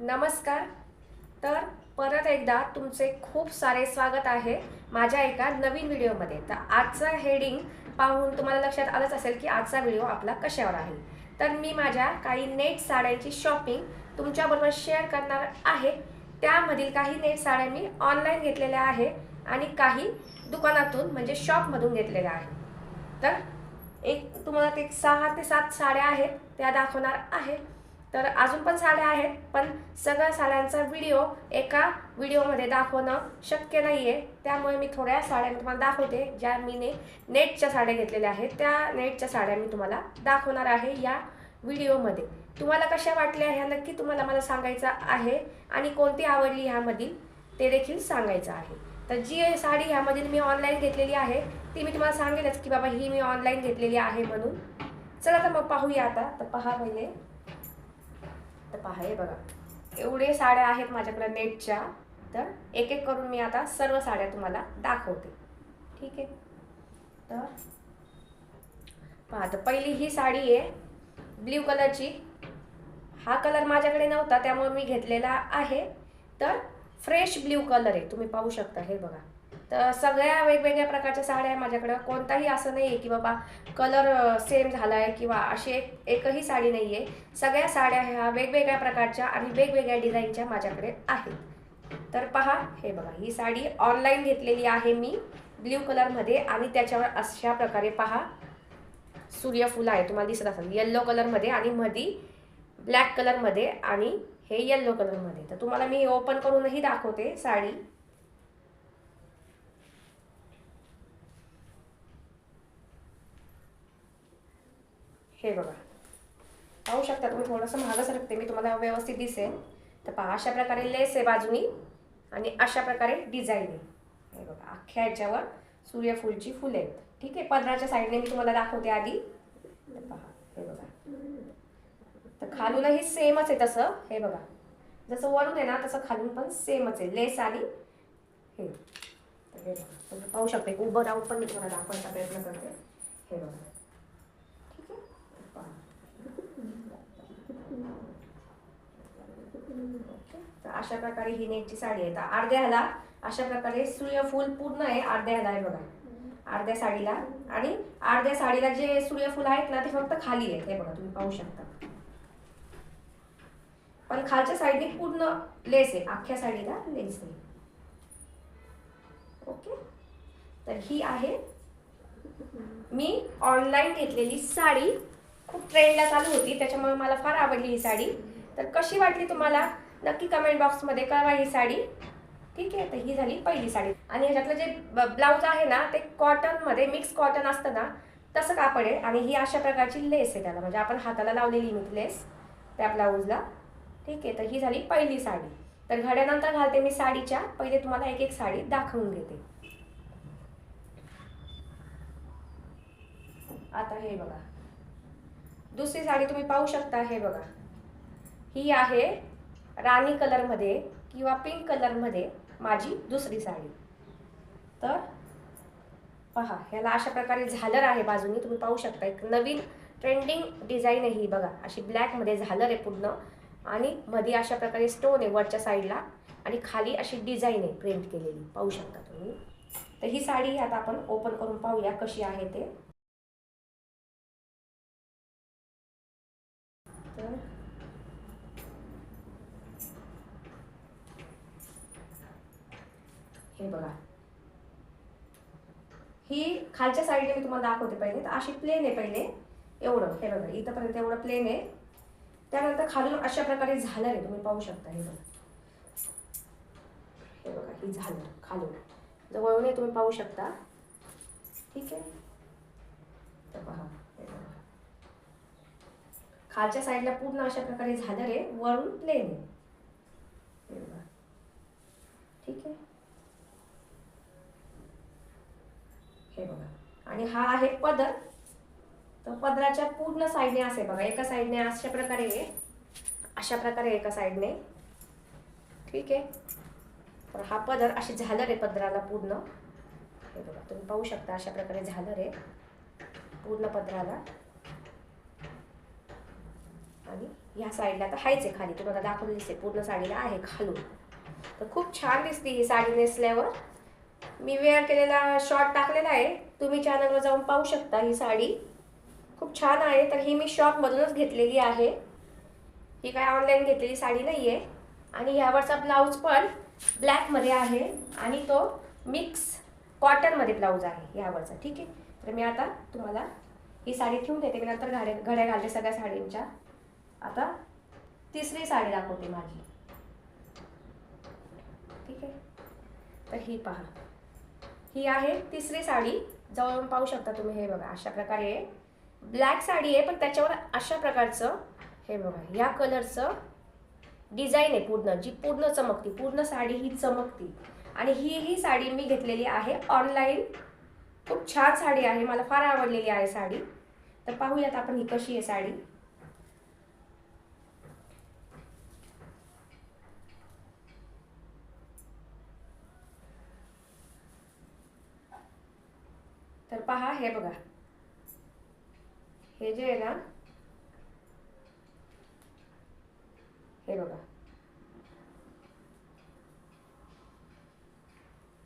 नमस्कार. तर परत एकदा तुमचे खूप सारे स्वागत आहे माझ्या एका नवीन व्हिडिओमध्ये. तर आजचं हेडिंग पाहून तुम्हाला लक्षात आलंच असेल की आजचा व्हिडिओ आपला कशावर आहे. तर मी माझ्या काही नेट साड्यांची शॉपिंग तुमच्याबरोबर शेअर करणार आहे. त्यामधील काही नेट साड्या मी ऑनलाईन घेतलेल्या आहे आणि काही दुकानातून म्हणजे शॉपमधून घेतलेल्या आहे तर एक तुम्हाला ते सहा ते सात साड्या आहेत त्या दाखवणार आहे. तर अजून पण साड्या आहेत पण सगळ्या साड्यांचा व्हिडिओ एका व्हिडिओमध्ये दाखवणं शक्य नाही आहे त्यामुळे मी थोड्या साड्या मी तुम्हाला दाखवते ज्या मीने नेटच्या साड्या घेतलेल्या आहेत. त्या नेटच्या साड्या मी तुम्हाला दाखवणार आहे या व्हिडिओमध्ये तुम्हाला कशा वाटल्या ह्या नक्की तुम्हाला मला सांगायचं आहे आणि कोणती आवडली ह्यामधील ते देखील सांगायचं आहे. तर जी साडी ह्यामधील मी ऑनलाईन घेतलेली आहे ती मी तुम्हाला सांगेलच की बाबा ही मी ऑनलाईन घेतलेली आहे म्हणून. चला तर मग पाहूया आता. तर पहा पहिले. तर पहा हे बघा. एवढे साड्या आहेत माझ्याकडे नेटच्या तर एक एक करून मी आता सर्व साड्या तुम्हाला दाखवते. ठीक आहे? तर पहा तर पहिली ही साडी आहे ब्ल्यू कलरची. हा कलर माझ्याकडे नव्हता त्यामुळे मी घेतलेला आहे. तर फ्रेश ब्ल्यू कलर आहे तुम्ही पाहू शकता हे बघा. तर सगळ्या वेगवेगळ्या प्रकारच्या साड्या आहे माझ्याकडं. कोणताही असं नाही आहे की बाबा कलर सेम झाला आहे किंवा अशी एक एकही साडी नाही आहे सगळ्या साड्या ह्या वेगवेगळ्या प्रकारच्या आणि वेगवेगळ्या डिझाईनच्या माझ्याकडे आहेत. तर पहा हे बघा ही साडी ऑनलाईन घेतलेली आहे मी ब्ल्यू कलरमध्ये आणि त्याच्यावर अशा प्रकारे पहा सूर्यफूल आहे तुम्हाला दिसत असेल. येल्लो कलरमध्ये आणि मधी ब्लॅक कलरमध्ये आणि हे येल्लो कलरमध्ये तर तुम्हाला मी ओपन करूनही दाखवते साडी. हे बघा. पाहू शकता तुम्ही थोडंसं महाग सरकते मी तुम्हाला व्यवस्थित दिसेल तर पहा अशा प्रकारे लेस आहे बाजूनी आणि अशा प्रकारे डिझाईन आहे. हे बघा अख्ख्या ह्याच्यावर सूर्यफूलची फुले आहेत. ठीक आहे पदराच्या साईडने मी तुम्हाला दाखवते आधी. पहा हे बघा. तर खालूनही सेमच आहे तसं. हे बघा. जसं वरून आहे ना तसं खालून पण सेमच आहे. लेस आणि हे. बघा. पाहू शकते उभं राहून पण मी तुम्हाला दाखवायचा प्रयत्न करते. हे बघा ठीक आहे पहा. ओके. तर अशा प्रकारे ही नेटची साडी आहे. तर अर्ध्या ह्याला अशा प्रकारे सूर्यफूल पूर्ण आहे अर्ध्या ह्याला आहे बघा. अर्ध्या साडीला. आणि अर्ध्या साडीला जे सूर्यफूल आहेत ना ते फक्त खाली आहेत. हे बघा तुम्ही पाहू शकता. पण खालच्या साईडने पूर्ण लेस आहे. अख्ख्या साडीला लेस नाही. ओके? तर ही आहे मी ऑनलाईन घेतलेली साडी. खूप ट्रेंडला चालू होती त्याच्यामुळे मला फार आवडली ही साडी. तर कशी वाटली तुम्हाला? नक्की कमेंट बॉक्समध्ये कळवा ही साडी. ठीक आहे तर ही झाली पहिली साडी. आणि ह्याच्यातलं जे ब्लाऊज आहे ना ते कॉटनमध्ये मिक्स कॉटन असतं ना तसं कापड आहे. आणि ही अशा प्रकारची लेस आहे त्याला. म्हणजे आपण हाताला लावलेली मी लेस त्या ब्लाऊजला ठीक आहे तर ही झाली पहिली साडी. तर घड्यानंतर घालते मी साडीच्या. पहिले तुम्हाला एक एक साडी दाखवून घेते. आता हे बघा. दुसरी साडी तुम्ही पाहू शकता हे बघा. ही आहे राणी कलरमध्ये किंवा पिंक कलरमध्ये माझी दुसरी साडी. तर पहा ह्याला अशा प्रकारे झालर आहे बाजूनी. तुम्ही पाहू शकता एक नवीन ट्रेंडिंग डिझाईन आहे ही बघा. अशी ब्लॅकमध्ये झालर आहे पूर्ण. आणि मध्ये अशा प्रकारे स्टोन आहे वरच्या साईडला. आणि खाली अशी डिझाईन आहे प्रिंट केलेली. पाहू शकता तुम्ही. तर ही साडी आता आपण ओपन करून पाहूया कशी आहे ते तर हे बघा. ही खालच्या साईडने मी तुम्हाला दाखवते पहिले तर अशी प्लेन आहे पहिले. एवढं हे बघा इथंपर्यंत एवढं प्लेन आहे. त्यानंतर खालून अशा प्रकारे झालं आहे तुम्ही पाहू शकता हे बघा. हे बघा ही झालं खालून. जवळून तुम्ही पाहू शकता. ठीक आहे? तर पहा बघा. खालच्या साईडला पूर्ण अशा प्रकारे झालं आहे वरून प्लेन आहे. हे बघा. ठीक आहे? हे बघा. आणि हा आहे पदर. तर पदराच्या पूर्ण साईडने असे बघा. एका साईडने अशा प्रकारे आहे अशा प्रकारे एका साईडने. ठीक आहे? तर हा पदर अशी झालर आहे पदराला पूर्ण. हे बघा तुम्ही पाहू शकता अशा प्रकारे झालर आहे. पूर्ण पदराला. आणि ह्या साईडला तर हायच आहे खाली. तुम्हाला दाखवून दिसते पूर्ण साडीला आहे खालून. तर खूप छान दिसते ही साडी नेसल्यावर. मी वेअर केलेला शॉर्ट टाकलेला आहे. तुम्ही चॅनलवर जाऊन पाहू शकता ही साडी. खूप छान आहे. तर ही मी शॉपमधूनच घेतलेली आहे. ही काय ऑनलाईन घेतलेली साडी नाही आहे आणि ह्यावरचा ब्लाऊज पण ब्लॅकमध्ये आहे. आणि तो मिक्स कॉटनमध्ये ब्लाऊज आहे ह्यावरचा. ठीक आहे? तर मी आता तुम्हाला ही साडी ठेवून देते. मी नंतर घड्या घड्या घालते सगळ्या साडींच्या. आता तिसरी साडी दाखवते माझी. ठीक आहे? तर ही पहा. ही आहे तिसरी साडी. जवळून पाहू शकता तुम्ही हे बघा अशा प्रकारे ब्लॅक साडी आहे पण त्याच्यावर अशा प्रकारचं हे बघा या कलरचं डिझाईन आहे पूर्ण जी पूर्ण चमकती पूर्ण साडी ही चमकती. आणि ही ही साडी मी घेतलेली आहे ऑनलाईन खूप छान साडी आहे मला फार आवडलेली आहे साडी. तर पाहूयात आपण ही कशी आहे साडी. तर पहा हे बघा. हे जे आहे ना हे बघा.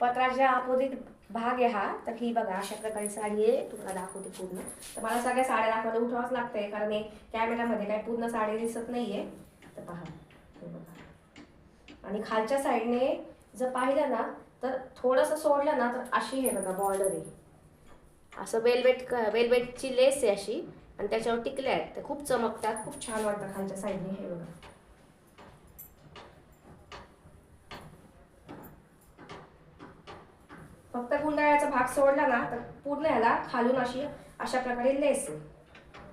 पत्राच्या अपोजिट भाग आहे हा तर ही बघा अशा प्रकारे साडी आहे. तुम्हाला दाखवते पूर्ण. तर मला सगळ्या साड्या दाखवायला उठवाच लागतंय कारण हे कॅमेरामध्ये काय पूर्ण साडी दिसत नाहीये. तर पहा हे बघा. आणि खालच्या साईडने जर पाहिलं ना तर थोडंसं सोडलं ना तर अशी हे बघा बॉर्डर आहे. असं वेलवेट वेलवेटची लेस आहे अशी आणि त्याच्यावर टिकल्या आहेत. ते खूप चमकतात. खूप छान वाटतं खालच्या साईडने हे बघा. फक्त गुंडाळ्याचा भाग सोडला ना तर पूर्ण ह्याला खालून अशी अशा प्रकारे लेस आहे.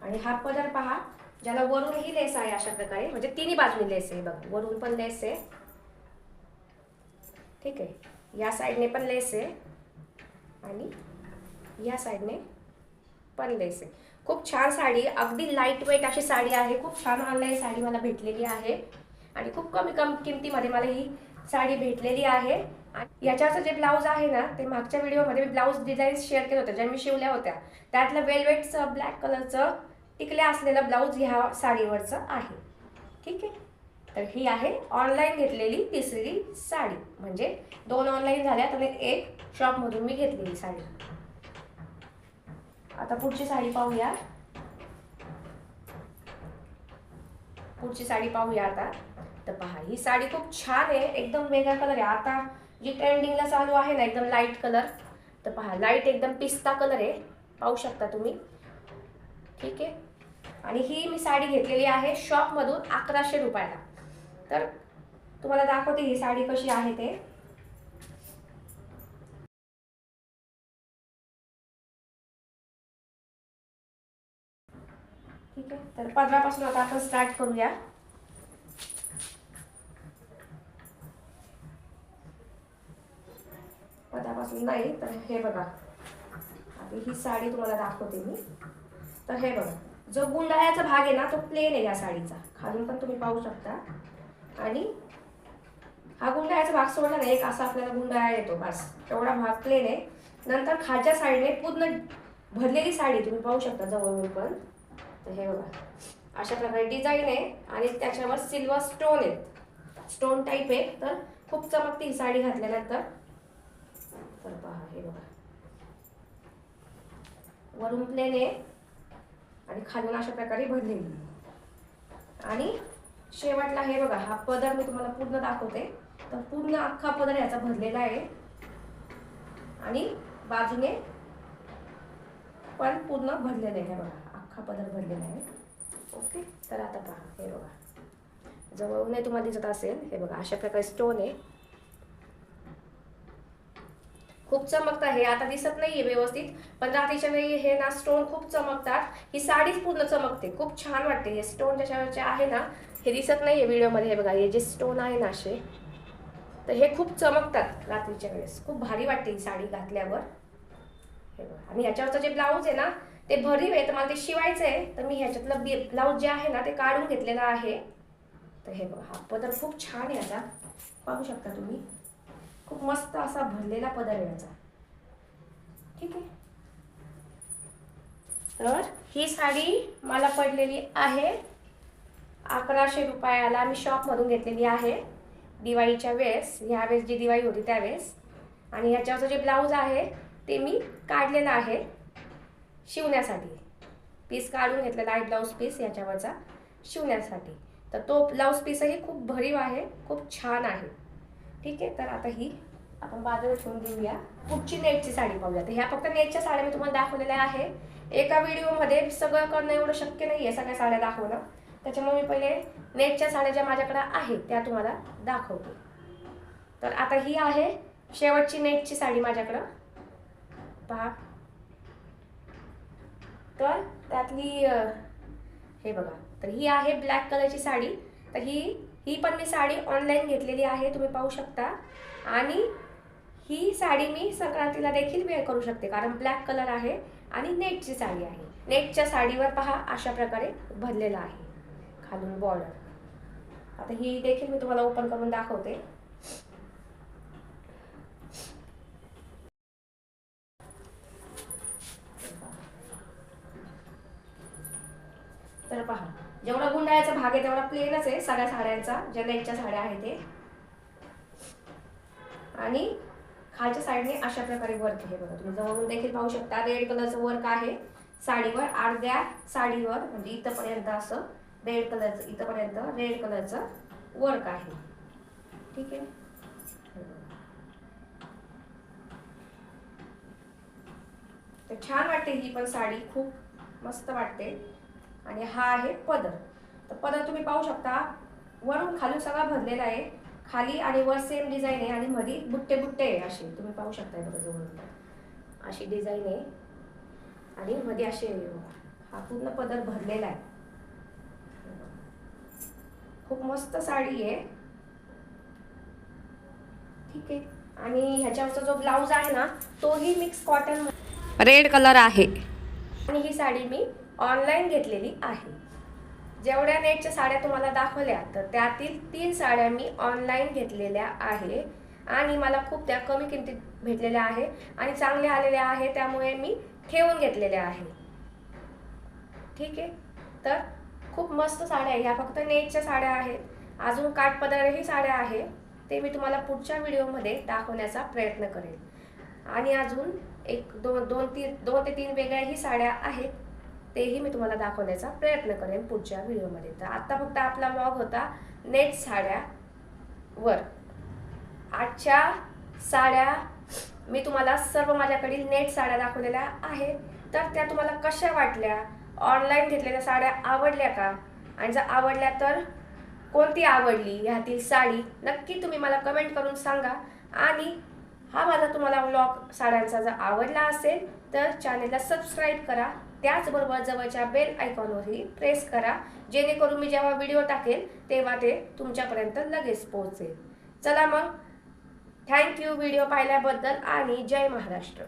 आणि हा पदर पहा ज्याला वरूनही लेस आहे अशा प्रकारे म्हणजे तिन्ही बाजूनी लेस आहे बघा. वरून पण लेस आहे. ठीक आहे. या साईडने पण लेस आहे. आणि या साईडने पण लेस आहे खूप छान साडी अगदी लाइट वेट अशी साडी आहे. खूप छान ऑनलाईन साडी मला भेटलेली आहे. आणि खूप कमी कम किमतीमध्ये मला ही साडी भेटलेली आहे. आणि याच्याचं जे ब्लाऊज आहे ना ते मागच्या व्हिडिओमध्ये मी ब्लाऊज डिझाईन्स शेअर केलं होतं ज्या मी शिवल्या होत्या. त्यातलं वेलवेटचं ब्लॅक कलरचं टिकल्या असलेलं ब्लाऊज ह्या साडीवरचं आहे. ठीक आहे? तर ही आहे ऑनलाईन घेतलेली तिसरी साडी. म्हणजे दोन ऑनलाईन झाल्या तर एक शॉपमधून मी घेतलेली साडी. आता पुढची साडी पाहूया. पुढची साडी पाहूया आता. तर पहा ही साडी खूप छान आहे. एकदम वेगळा कलर आहे. आता जी ट्रेंडिंगला चालू आहे ना एकदम लाइट कलर तर पहा लाइट एकदम पिस्ता कलर आहे. पाहू शकता तुम्ही. ठीक आहे? आणि ही मी साडी घेतलेली आहे शॉपमधून अकराशे रुपयाला. तर तुम्हाला दाखवते ही साडी कशी आहे ते. ठीक आहे. तर पदरापासून आता आपण स्टार्ट करूया. पदरापासून नाही तर हे बघा. आता ही साडी तुम्हाला दाखवते मी. तर हे बघा. जो गुंडाळ्याचा भाग आहे ना तो प्लेन आहे या साडीचा. खालून पण तुम्ही पाहू शकता. आणि हा गुंडाळ्याचा भाग सोडला ना एक असा आपल्याला गुंडाळा येतो. बस. एवढा भाग प्लेन आहे. नंतर खालच्या साईडने पूर्ण भरलेली साडी तुम्ही पाहू शकता जवळून पण. तर हे बघा. अशा प्रकारे डिझाईन आहे आणि त्याच्यावर सिल्वर स्टोन आहेत. स्टोन टाईप आहे तर खूप चमकते ही साडी घातल्यानंतर. तर पहा हे बघा. वरून प्लेन आहे आणि खालून अशा प्रकारे भरलेली आणि शेवटला हे बघा हा पदर मी तुम्हाला पूर्ण दाखवते. तर पूर्ण अख्खा पदर याचा भरलेला आहे. आणि बाजूने पण पूर्ण भरलेलं आहे बघा. हा पदर भरलेला आहे. ओके तर आता पहा हे बघा. जवळून नाही तुम्हाला दिसत असेल हे बघा अशा प्रकारे स्टोन आहे. खूप चमकत आहे. आता दिसत नाहीये व्यवस्थित पण रात्रीच्या वेळी हे ना स्टोन खूप चमकतात. ही साडीच पूर्ण चमकते. खूप छान वाटते. हे स्टोन त्याच्यावरचे आहे ना हे दिसत नाहीये व्हिडिओमध्ये हे बघा हे जे स्टोन आहे ना असे तर हे खूप चमकतात रात्रीच्या वेळेस. खूप भारी वाटते ही साडी घातल्यावर. आणि ह्याच्यावरचं जे ब्लाऊज आहे ना ते भरीव आहे तर मला ते शिवायचं आहे. तर मी ह्याच्यातलं बी ब्लाऊज जे आहे ना ते काढून घेतलेलं आहे. तर हे बघा हा पदर खूप छान आहे याचा पाहू शकता तुम्ही. खूप मस्त असा भरलेला पदर आहे याचा. ठीक आहे? तर ही साडी मला पडलेली आहे. अकराशे रुपयाला मी शॉपमधून घेतलेली आहे. दिवाळीच्या वेळेस ह्यावेळेस जी दिवाळी होती त्यावेळेस. आणि ह्याच्यावरचं जे ब्लाऊज आहे ते मी काढलेलं आहे शिवण्यासाठी. पीस काढून घेतलेला आहे ब्लाऊज पीस याच्यावरचा शिवण्यासाठी. तर तो ब्लाऊज पीसही खूप भरीव आहे खूप छान आहे. ठीक आहे तर आता ही आपण बाजूला ठेवून देऊया. पुढची नेटची साडी पाहूया. तर ह्या फक्त नेटच्या साड्या मी तुम्हाला दाखवलेल्या आहे. एका व्हिडिओमध्ये सगळं करणं एवढं शक्य नाही आहे सगळ्या साड्या दाखवणं. त्याच्यामुळे मी पहिले नेटच्या साड्या ज्या माझ्याकडे आहेत त्या तुम्हाला दाखवते. तर आता ही आहे शेवटची नेटची साडी माझ्याकडं. पहा तर त्यातली हे बघा. तर ही आहे ब्लॅक कलरची साडी. तर ही ही पण मी साडी ऑनलाईन घेतलेली आहे तुम्ही पाहू शकता. आणि ही साडी मी संक्रांतीला देखील वेअर करू शकते कारण ब्लॅक कलर आहे आणि नेटची साडी आहे. नेटच्या साडीवर पहा अशा प्रकारे भरलेलं आहे. खालून बॉर्डर आता ही देखील मी तुम्हाला ओपन करून दाखवते तर पहा. जेवढा गुंडाळ्याचा भाग आहे तेवढा प्लेनच आहे. सगळ्या साड्यांचा ज्या नेटच्या साड्या आहेत ते. आणि खालच्या साईडने अशा प्रकारे वर्क आहे बघा. तुम्ही जवळून देखील पाहू शकता. रेड कलरचं वर्क आहे साडीवर. अर्ध्या साडीवर म्हणजे इथंपर्यंत असं रेड कलरचं इथंपर्यंत रेड कलरचं वर्क आहे. ठीक आहे? तर छान वाटते ही पण साडी. खूप मस्त वाटते. आणि हा आहे पदर. तर पदर तुम्ही पाहू शकता. वरून खालून सगळा भरलेला आहे. खाली आणि वर सेम डिझाईन आहे आणि मध्ये बुट्टे बुट्टे आहे असे. तुम्ही पाहू शकता बघा जवळ अशी डिझाईन आहे. आणि मध्ये असे हा पूर्ण पदर भरलेला आहे. खूप मस्त साडी आहे. ठीक आहे. आणि ह्याच्यावरचा जो ब्लाऊज आहे ना तोही मिक्स कॉटन रेड कलर आहे. आणि ही साडी मी ऑनलाईन घेतलेली आहे. जेवढ्या नेटच्या साड्या तुम्हाला दाखवल्या तर त्यातील तीन साड्या मी ऑनलाईन घेतलेल्या आहे. आणि मला खूप त्या कमी किमतीत भेटलेल्या आहे आणि चांगल्या आलेल्या आहे त्यामुळे मी ठेवून घेतलेल्या आहे. ठीक आहे? तर खूप मस्त साड्या आहे ह्या फक्त नेटच्या साड्या आहेत. अजून काठपदरही साड्या आहे. ते मी तुम्हाला पुढच्या व्हिडिओमध्ये दाखवण्याचा प्रयत्न करेल आणि अजून एक दोन दोन तीन दोन ते तीन वेगळ्याही साड्या आहेत. तेही मी तुम्हाला दाखवण्याचा प्रयत्न करेन पुढच्या व्हिडिओमध्ये. तर आत्ता फक्त आपला ब्लॉग होता नेट साड्या वर. आजच्या साड्या मी तुम्हाला सर्व माझ्याकडील नेट साड्या दाखवलेल्या आहेत. तर त्या तुम्हाला कशा वाटल्या? ऑनलाईन घेतलेल्या साड्या आवडल्या का? आणि जर आवडल्या तर कोणती आवडली ह्यातील साडी? नक्की तुम्ही मला कमेंट करून सांगा. आणि हा माझा तुम्हाला व्लॉग साड्यांचा जर आवडला असेल तर चॅनेलला सबस्क्राईब करा. त्याचबरोबर जवळच्या बेल आयकॉनवरही प्रेस करा. जेणेकरून मी जेव्हा व्हिडिओ टाकेल तेव्हा ते तुमच्यापर्यंत लगेच पोहोचेल. चला मग. थँक्यू व्हिडिओ पाहिल्याबद्दल आणि जय महाराष्ट्र.